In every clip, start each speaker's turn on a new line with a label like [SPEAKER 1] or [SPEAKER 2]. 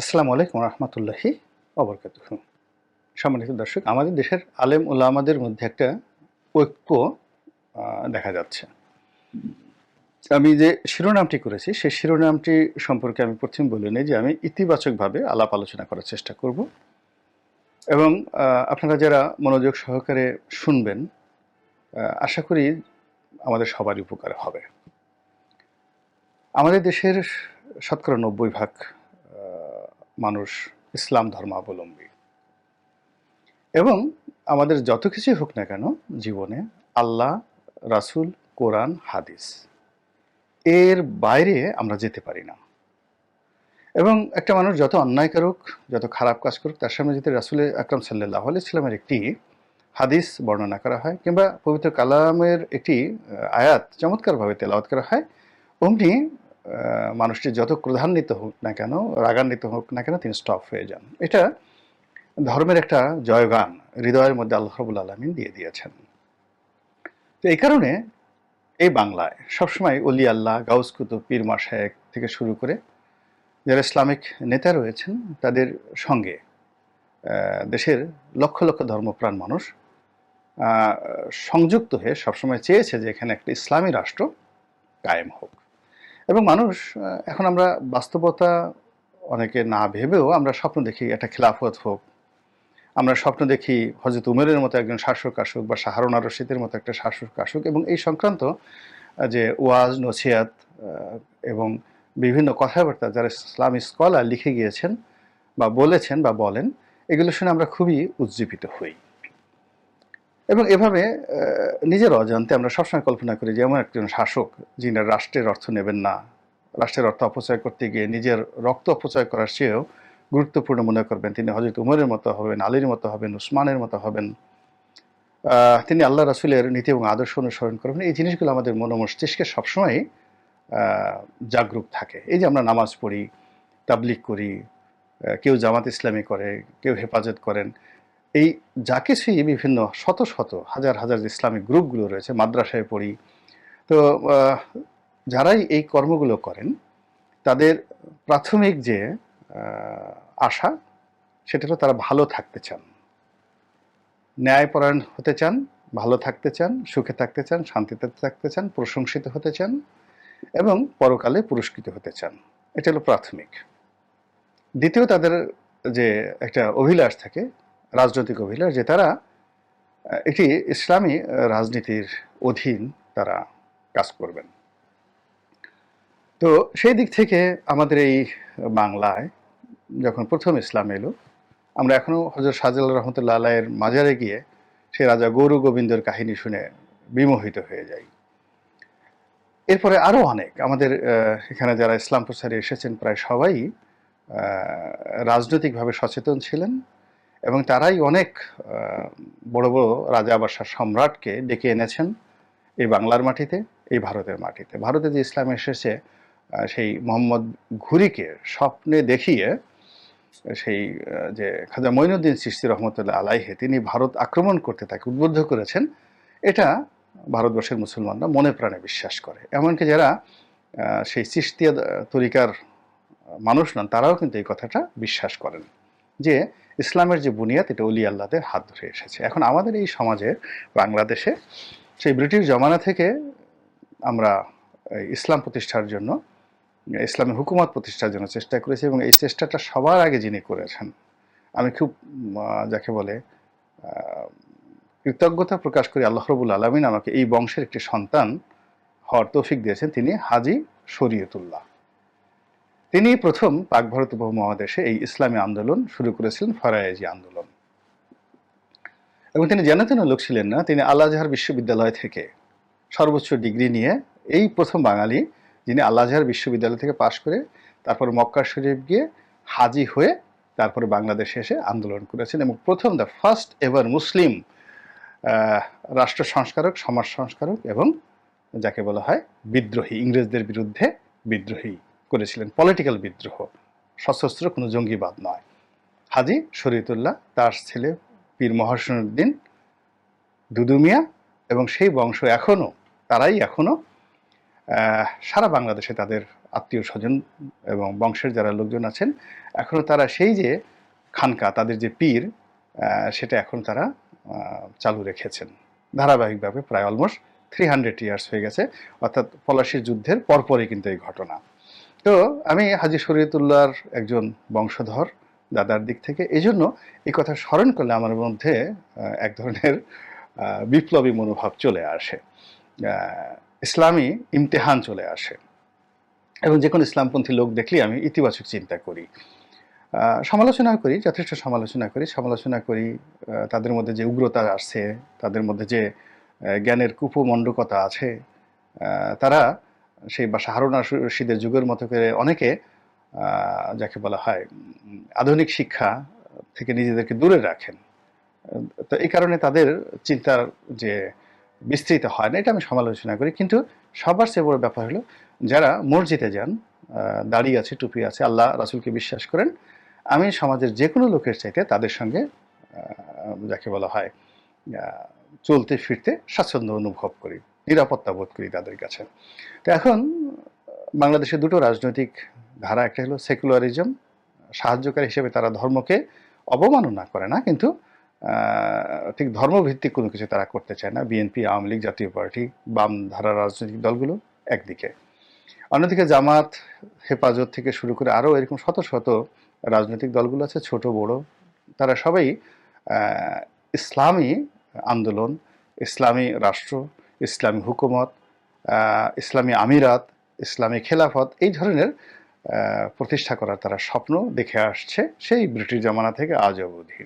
[SPEAKER 1] আসসালামু আলাইকুম রহমতুল্লাহি অবরকাত সম্মানিত দর্শক, আমাদের দেশের আলেম ওলামাদের মধ্যে একটা ঐক্য দেখা যাচ্ছে। আমি যে শিরোনামটি করেছি, সেই শিরোনামটি সম্পর্কে আমি প্রথম বলে নিই যে আমি ইতিবাচকভাবে আলাপ আলোচনা করার চেষ্টা করব। এবং আপনারা যারা মনোযোগ সহকারে শুনবেন আশা করি আমাদের সবারই উপকার হবে। আমাদের দেশের শতকরা নব্বই ভাগ মানুষ ইসলাম ধর্মাবলম্বী। এবং আমাদের যত কিছুই হোক না কেন জীবনে আল্লাহ, রাসূল, কোরআন, হাদিস, এর বাইরে আমরা যেতে পারি না। এবং একটা মানুষ যত অন্যায় করুক, যত খারাপ কাজ করুক, তার সামনে যদি রাসুল আকরাম সাল্লাহ ইসলামের একটি হাদিস বর্ণনা করা হয় কিংবা পবিত্র কালামের একটি আয়াত চমৎকারভাবে তেলাওয়াত করা হয়, অমনি মানুষটি যত ক্রধান্বিত হোক না কেন, রাগান্বিত হোক না কেন, তিনি স্টপ হয়ে যান। এটা ধর্মের একটা জয়গান, হৃদয়ের মধ্যে আল্লাহ রবুল আলমিন দিয়ে দিয়েছেন। তো এই কারণে এই বাংলায় সবসময় অলি আল্লাহ, গাউস কুতুব, পীর মাসায়েক থেকে শুরু করে যারা ইসলামিক নেতা রয়েছেন, তাদের সঙ্গে দেশের লক্ষ লক্ষ ধর্মপ্রাণ মানুষ সংযুক্ত হয়ে সবসময় চেয়েছে যে এখানে একটা ইসলামী রাষ্ট্র কায়েম হোক। এবং মানুষ এখন আমরা বাস্তবতা অনেকে না ভেবেও আমরা স্বপ্ন দেখি একটা খেলাফত হোক। আমরা স্বপ্ন দেখি হজরত উমেরের মতো একজন শাসক আসুক বা শাহরুন আর রশিদের মতো একটা শাসক আসুক এবং এই সংক্রান্ত যে ওয়াজ নসিয়াত এবং বিভিন্ন কথাবার্তা যারা ইসলামী স্কলার লিখে গিয়েছেন বা বলেছেন বা বলেন, এগুলো শুনে আমরা খুবই উজ্জীবিত হই। এবং এভাবে নিজের অজান্তে আমরা সবসময় কল্পনা করি যে এমন একজন শাসক যিনি রাষ্ট্রের অর্থ নেবেন না, রাষ্ট্রের অর্থ অপচয় করতে গিয়ে নিজের রক্ত অপচয় করার চেয়েও গুরুত্বপূর্ণ মনে করবেন। তিনি হজরত উমরের মতো হবেন, আলীর মতো হবেন, উসমানের মতো হবেন। তিনি আল্লাহ রাসুলের নীতি এবং আদর্শ অনুসরণ করবেন। এই জিনিসগুলো আমাদের মন মস্তিষ্কে সবসময় জাগরুক থাকে। এই যে আমরা নামাজ পড়ি তাবলিক করি কেউ জামাত ইসলামী করে, কেউ হেফাজত করেন এই যা কিছুই বিভিন্ন শত শত, হাজার হাজার যে ইসলামিক গ্রুপগুলো রয়েছে, মাদ্রাসায় পড়ি। তো যারাই এই কর্মগুলো করেন, তাদের প্রাথমিক যে আশা, সেটা হলো তারা ভালো থাকতে চান। ন্যায়পরায়ণ হতে চান, ভালো থাকতে চান, সুখে থাকতে চান, শান্তিতে থাকতে চান, প্রশংসিত হতে চান এবং পরকালে পুরস্কৃত হতে চান। এটা হলো প্রাথমিক। দ্বিতীয় তাদের যে একটা অভিলাষ থাকে রাজনৈতিক অভিলাষ যে তারা একটি ইসলামী রাজনীতির অধীন তারা কাজ করবেন। তো সেই দিক থেকে আমাদের এই বাংলায় যখন প্রথম ইসলাম এলো, আমরা এখনও হজরত শাহজাল রহমতুল্লাহ আলাইয়ের মাজারে গিয়ে সে রাজা গৌর গোবিন্দর কাহিনী শুনে বিমোহিত হয়ে যাই। এরপরে আরও অনেক আমাদের এখানে যারা ইসলাম প্রচারে এসেছেন, প্রায় সবাই রাজনৈতিকভাবে সচেতন ছিলেন। এবং তারাই অনেক বড় বড় রাজা বাসার সম্রাটকে ডেকে এনেছেন এই বাংলার মাটিতে, এই ভারতের মাটিতে। ভারতে যে ইসলাম এসেছে সেই মোহাম্মদ ঘুরিকে স্বপ্নে দেখিয়ে, সেই যে খাজা মঈনুদ্দিন চিস্তি রহমতুল্লাহ আলাইহে, তিনি ভারত আক্রমণ করতে তাকে উদ্বুদ্ধ করেছেন, এটা ভারতবর্ষের মুসলমানরা মনে প্রাণে বিশ্বাস করে। এমনকি যারা সেই চিস্তিয়া তরিকার মানুষ নন, তারাও কিন্তু এই কথাটা বিশ্বাস করেন। যে ইসলামের যে বুনিয়াদ, এটা অলি আল্লাহদের হাত ধরে এসেছে। এখন আমাদের এই সমাজে, বাংলাদেশে, সেই ব্রিটিশ জমানা থেকে আমরা ইসলাম প্রতিষ্ঠার জন্য, ইসলামী হুকুমত প্রতিষ্ঠার জন্য চেষ্টা করেছি এবং এই চেষ্টাটা সবার আগে যিনি করেছেন, আমি খুব যাকে বলে কৃতজ্ঞতা প্রকাশ করি, আল্লাহ রবুল আলমিন আমাকে এই বংশের একটি সন্তান হওয়ার তৌফিক দিয়েছেন, তিনি হাজি শরীয়তুল্লাহ। তিনি প্রথম পাক ভারত উপমহাদেশে এই ইসলামী আন্দোলন শুরু করেছিলেন, ফরায়েজি আন্দোলন। এবং তিনি জানাতেন লোক ছিলেন না, তিনি আল আজহার বিশ্ববিদ্যালয় থেকে সর্বোচ্চ ডিগ্রি নিয়ে এই প্রথম বাঙালি যিনি আল আজহার বিশ্ববিদ্যালয় থেকে পাশ করে তারপর মক্কা শরীফ গিয়ে হাজি হয়ে তারপরে বাংলাদেশে এসে আন্দোলন করেছেন এবং প্রথম দ্য ফার্স্ট এভার মুসলিম রাষ্ট্র সংস্কারক, সমাজ সংস্কারক এবং যাকে বলা হয় বিদ্রোহী, ইংরেজদের বিরুদ্ধে বিদ্রোহী। করেছিলেন পলিটিক্যাল বিদ্রোহ। সশস্ত্র কোনো জঙ্গিবাদ নয়। হাজি শরীয়তুল্লাহ তার ছেলে পীর মহাসনুদ্দিন দুদুমিয়া এবং সেই বংশ এখনও, তারাই এখনও সারা বাংলাদেশে তাদের আত্মীয় স্বজন এবং বংশের যারা লোকজন আছেন, এখনও তারা সেই যে খানকা, তাদের যে পীর সেটা এখন তারা চালু রেখেছেন। ধারাবাহিকভাবে প্রায় অলমোস্ট থ্রি হান্ড্রেড ইয়ার্স হয়ে গেছে। অর্থাৎ পলাশির যুদ্ধের পরপরই কিন্তু এই ঘটনা। তো আমি হাজি শরীয়তুল্লাহর একজন বংশধর দাদার দিক থেকে। এই জন্য এই কথা স্মরণ করলে আমার মধ্যে এক ধরনের বিপ্লবী মনোভাব চলে আসে। ইসলামী ইমতেহান চলে আসে। এবং যে কোনো ইসলামপন্থী লোক দেখলেই আমি ইতিবাচক চিন্তা করি। সমালোচনা করি, যথেষ্ট সমালোচনা করি। সমালোচনা করি তাদের মধ্যে যে উগ্রতা আসছে তাদের মধ্যে যে জ্ঞানের কুপমণ্ডকতা আছে তারা সেই বা হারুন রশিদের যুগের মতো করে অনেকে যাকে বলা হয়, আধুনিক শিক্ষা থেকে নিজেদেরকে দূরে রাখেন। তো এই কারণে তাদের চিন্তার যে বিস্তৃত হয় না, এটা আমি সমালোচনা করি। কিন্তু সবার চেয়ে বড় ব্যাপার হলো, যারা মসজিদে যান দাড়ি আছে, টুপি আছে, আল্লাহ রাসুলকে বিশ্বাস করেন, আমি সমাজের যে কোনো লোকের চাইতে তাদের সঙ্গে যাকে বলা হয় চলতে ফিরতে স্বাচ্ছন্দ্য অনুভব করি। নিরাপত্তা বোধ করি তাদের কাছে। তো এখন, বাংলাদেশে দুটো রাজনৈতিক ধারা, একটা হলো সেকুলারিজম সাহায্যকারী হিসেবে তারা ধর্মকে অবমাননা করে না, কিন্তু ঠিক ধর্মভিত্তিক কোনো কিছু তারা করতে চায় না। বিএনপি আওয়ামী লীগ, জাতীয় পার্টি, বাম ধারা রাজনৈতিক দলগুলো একদিকে। অন্যদিকে জামাত, হেফাজত থেকে শুরু করে আরও এরকম শত শত রাজনৈতিক দলগুলো আছে, ছোট, বড়। তারা সবাই ইসলামী আন্দোলন, ইসলামী রাষ্ট্র ইসলামী হুকুমত ইসলামী আমিরাত, ইসলামী খেলাফত, এই ধরনের প্রতিষ্ঠা করার তারা স্বপ্ন দেখে আসছে সেই ব্রিটিশ জমানা থেকে আজ অবধি।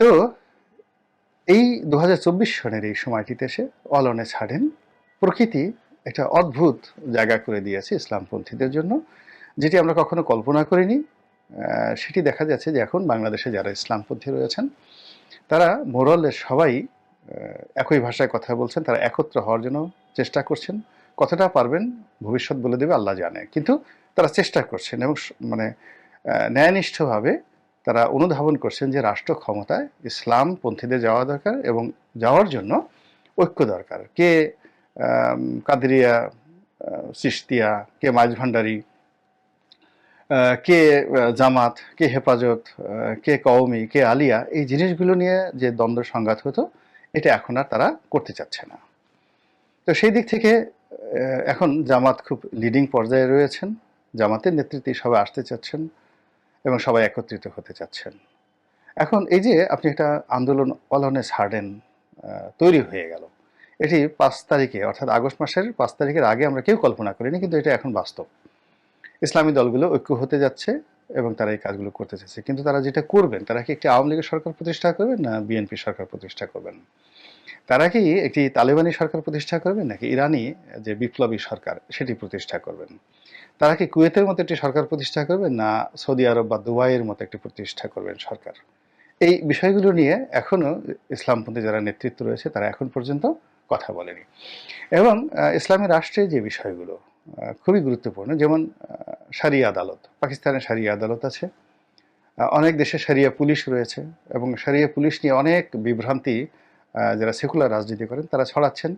[SPEAKER 1] তো এই দু সনের এই সময়টিতে সে অলনে ছাড়েন। প্রকৃতি একটা অদ্ভুত জায়গা করে দিয়েছে ইসলামপন্থীদের জন্য, যেটি আমরা কখনো কল্পনা করিনি। সেটি দেখা যাচ্ছে যে এখন বাংলাদেশে যারা ইসলামপন্থী রয়েছেন, তারা মোরলে সবাই একই ভাষায় কথা বলছেন, তারা একত্র হওয়ার জন্য চেষ্টা করছেন। কতটা পারবেন, ভবিষ্যৎ বলে দেবে, আল্লাহ জানে। কিন্তু তারা চেষ্টা করছেন এবং মানে ন্যায়নিষ্ঠভাবে তারা অনুধাবন করছেন যে রাষ্ট্র ক্ষমতায় ইসলাম পন্থীদের যাওয়া দরকার এবং যাওয়ার জন্য ঐক্য দরকার। কে কাদরিয়া সিস্তিয়া কে মাঝ ভান্ডারি কে জামাত, কে হেফাজত কে কওমি, কে আলিয়া, এই জিনিসগুলো নিয়ে যে দ্বন্দ্ব সংঘাত হতো এটা এখন আর তারা করতে চাচ্ছে না। তো সেই দিক থেকে এখন জামাত খুব লিডিং পর্যায়ে রয়েছেন। জামাতের নেতৃত্বে সবাই আসতে চাচ্ছেন এবং সবাই একত্রিত হতে চাচ্ছেন। এখন এই যে আপনি একটা আন্দোলন অলনে ছাড়েন আহ, তৈরি হয়ে গেল। এটি পাঁচ তারিখে অর্থাৎ আগস্ট মাসের পাঁচ তারিখের আগে আমরা কেউ কল্পনা করিনি কিন্তু এটা এখন বাস্তব। ইসলামী দলগুলো ঐক্য হতে যাচ্ছে। এবং তারা এই কাজগুলো করতে চাইছে। কিন্তু তারা যেটা করবেন, তারা কি একটি আওয়ামী লীগের সরকার প্রতিষ্ঠা করবেন না বিএনপি সরকার প্রতিষ্ঠা করবেন? তারা কি একটি তালেবানি সরকার প্রতিষ্ঠা করবেন নাকি ইরানি যে বিপ্লবী সরকার সেটি প্রতিষ্ঠা করবেন? তারা কি কুয়েতের মতো একটি সরকার প্রতিষ্ঠা করবেন না সৌদি আরব বা দুবাইয়ের মতো একটি প্রতিষ্ঠা করবেন সরকার? এই বিষয়গুলো নিয়ে এখনও ইসলামপন্থী যারা নেতৃত্ব রয়েছে, তারা এখন পর্যন্ত কথা বলেনি। এবং ইসলামী রাষ্ট্রে যে বিষয়গুলো খুবই গুরুত্বপূর্ণ। যেমন সারিয়া আদালত। পাকিস্তানের সারিয়া আদালত আছে। অনেক দেশে সারিয়া পুলিশ রয়েছে এবং সারিয়া পুলিশ নিয়ে অনেক বিভ্রান্তি যারা সেকুলার রাজনীতি করেন, তারা ছড়াচ্ছেন।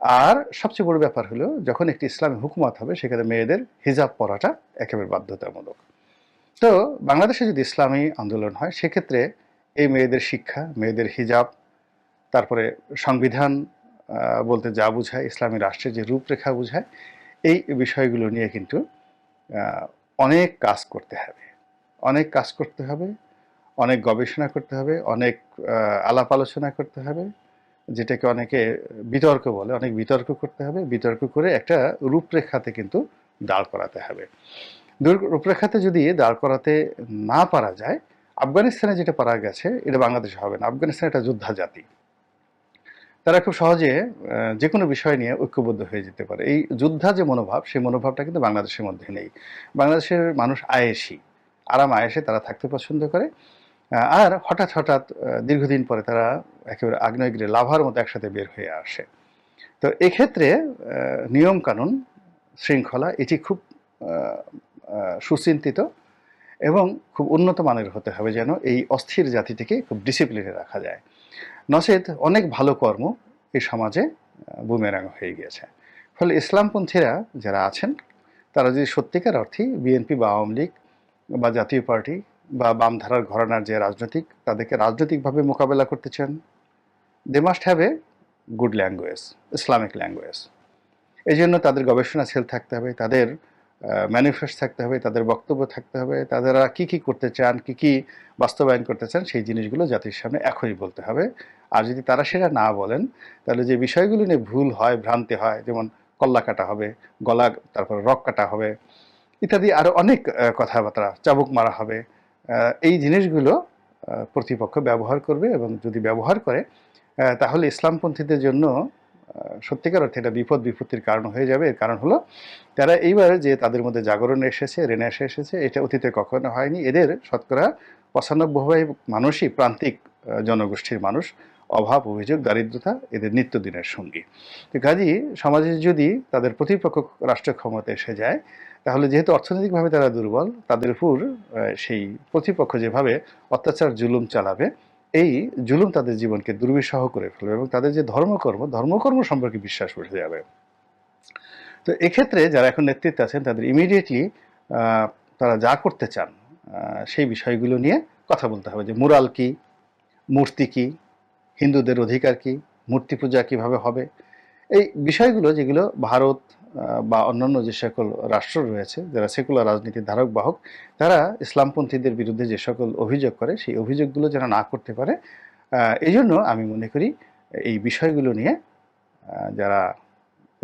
[SPEAKER 1] আর সবচেয়ে বড় ব্যাপার হলো, যখন একটি ইসলামী হুকুমত হবে, সেখানে মেয়েদের হিজাব পরাটা একেবারে বাধ্যতামূলক। তো, বাংলাদেশে যদি ইসলামী আন্দোলন হয়, সেক্ষেত্রে এই মেয়েদের শিক্ষা, মেয়েদের হিজাব, তারপরে সংবিধান বলতে যা বোঝায়, ইসলামী রাষ্ট্রের যে রূপরেখা বোঝায় এই বিষয়গুলো নিয়ে কিন্তু অনেক কাজ করতে হবে। অনেক কাজ করতে হবে, অনেক গবেষণা করতে হবে, অনেক আলাপ আলোচনা করতে হবে, যেটাকে অনেকে বিতর্ক বলে। অনেক বিতর্ক করতে হবে, বিতর্ক করে একটা রূপরেখাতে কিন্তু দাঁড় করাতে হবে। রূপরেখাতে যদি দাঁড় করাতে না পারা যায়, আফগানিস্তানে যেটা পারা গেছে, এটা বাংলাদেশে হবে না। আফগানিস্তান একটা যোদ্ধা জাতি তারা খুব সহজে যে কোনো বিষয় নিয়ে ঐক্যবদ্ধ হয়ে যেতে পারে। এই যোদ্ধা যে মনোভাব, সেই মনোভাবটা কিন্তু বাংলাদেশের মধ্যে নেই। বাংলাদেশের মানুষ আয়েসি। আরাম আয়েসে তারা থাকতে পছন্দ করে। আর হঠাৎ হঠাৎ দীর্ঘদিন পরে তারা একেবারে আগ্নেয়গিরি, লাভার মতো একসাথে বের হয়ে আসে। তো এক্ষেত্রে নিয়মকানুন শৃঙ্খলা, এটি খুব সুচিন্তিত এবং খুব উন্নত মানের হতে হবে যেন এই অস্থির জাতিটিকে খুব ডিসিপ্লিনে রাখা যায়। নচেত অনেক ভালো কর্ম এই সমাজে বুমেরাং হয়ে গিয়েছে। ফলে ইসলামপন্থীরা যারা আছেন, তারা যদি সত্যিকার অর্থে বিএনপি বা আওয়ামী লীগ বা জাতীয় পার্টি বা বামধারার ঘরানার যে রাজনৈতিক, তাদেরকে রাজনৈতিকভাবে মোকাবেলা করতে চান they must have a good language Islamic language এই জন্য তাদের গবেষণা সেল থাকতে হবে, তাদের ম্যানিফেস্ট থাকতে হবে, তাদের বক্তব্য থাকতে হবে, তাদেরা কি কি করতে চান, কি কি বাস্তবায়ন করতে চান, সেই জিনিসগুলো জাতির সামনে এখনই বলতে হবে। আর যদি তারা সেটা না বলেন, তাহলে যে বিষয়গুলো নিয়ে ভুল হয়, ভ্রান্তি হয়, যেমন কল্লা কাটা হবে, গলা, তারপর রক কাটা হবে, ইত্যাদি আরও অনেক কথাবার্তা, চাবুক মারা হবে এই জিনিসগুলো প্রতিপক্ষ ব্যবহার করবে এবং যদি ব্যবহার করে তাহলে ইসলামপন্থীদের জন্য সত্যিকার অর্থে এটা বিপদ বিপত্তির কারণ হয়ে যাবে। এর কারণ হলো, তারা এইবার যে তাদের মধ্যে জাগরণ এসেছে, রেনেসে এসেছে, এটা অতীতে কখনো হয়নি। এদের শতকরা পঁচানব্বই মানুষই প্রান্তিক জনগোষ্ঠীর মানুষ। অভাব, অভিযোগ, দারিদ্রতা এদের নিত্যদিনের সঙ্গী। তো কাজী, সমাজে যদি তাদের প্রতিপক্ষ রাষ্ট্র ক্ষমতা এসে যায়, তাহলে যেহেতু অর্থনৈতিকভাবে তারা দুর্বল, তাদের উপর সেই প্রতিপক্ষ যেভাবে অত্যাচার, জুলুম চালাবে এই জুলুম তাদের জীবনকে দুর্বিষহ করে ফেলবে এবং তাদের যে ধর্মকর্ম ধর্মকর্ম সম্পর্কে বিশ্বাস উঠে যাবে। তো এক্ষেত্রে যারা এখন নেতৃত্বে আছেন, তাদের ইমিডিয়েটলি তারা যা করতে চান সেই বিষয়গুলো নিয়ে কথা বলতে হবে। যে মুরাল কি? মূর্তি কি? হিন্দুদের অধিকার কি? মূর্তি পূজা কীভাবে হবে? এই বিষয়গুলো যেগুলো ভারত বা অন্যান্য যে সকল রাষ্ট্র রয়েছে, যারা সেকুলার রাজনীতির ধারক বাহক তারা ইসলামপন্থীদের বিরুদ্ধে যে সকল অভিযোগ করে, সেই অভিযোগগুলো যেন না করতে পারে এই জন্য আমি মনে করি এই বিষয়গুলো নিয়ে যারা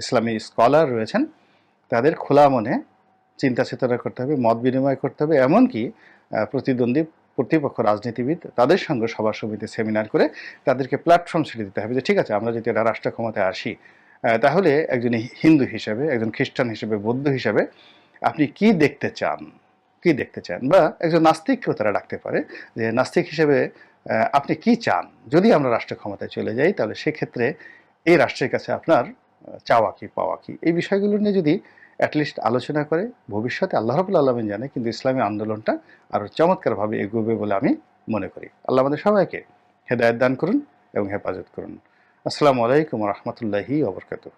[SPEAKER 1] ইসলামী স্কলার রয়েছেন, তাদের খোলা মনে চিন্তা চেতনা করতে হবে, মত বিনিময় করতে হবে, এমনকি প্রতিদ্বন্দ্বী প্রতিপক্ষ রাজনীতিবিদ তাদের সঙ্গে সভা সমিতি সেমিনার করে তাদেরকে প্ল্যাটফর্ম ছেড়ে দিতে হবে যে, ঠিক আছে, আমরা যদি এটা রাষ্ট্র ক্ষমতায় আসি তাহলে একজন হিন্দু হিসেবে, একজন খ্রিস্টান হিসেবে, বৌদ্ধ হিসেবে আপনি কি দেখতে চান? কি দেখতে চান? বা একজন নাস্তিককেও তারা ডাকতে পারে যে, নাস্তিক হিসেবে আপনি কি চান? যদি আমরা রাষ্ট্র ক্ষমতায় চলে যাই, তাহলে সেক্ষেত্রে এই রাষ্ট্রের কাছে আপনার চাওয়া কি, পাওয়া কি? এই বিষয়গুলো নিয়ে যদি অ্যাটলিস্ট আলোচনা করে, ভবিষ্যতে আল্লাহ রবুল আলমিন জানে, কিন্তু ইসলামী আন্দোলনটা আরও চমৎকারভাবে এগোবে বলে আমি মনে করি। আল্লাহ আমাদের সবাইকে হেদায়ত দান করুন এবং হেফাজত করুন। আসসালামু আলাইকুম রহমতুল্লাহি ওবরকাতুহ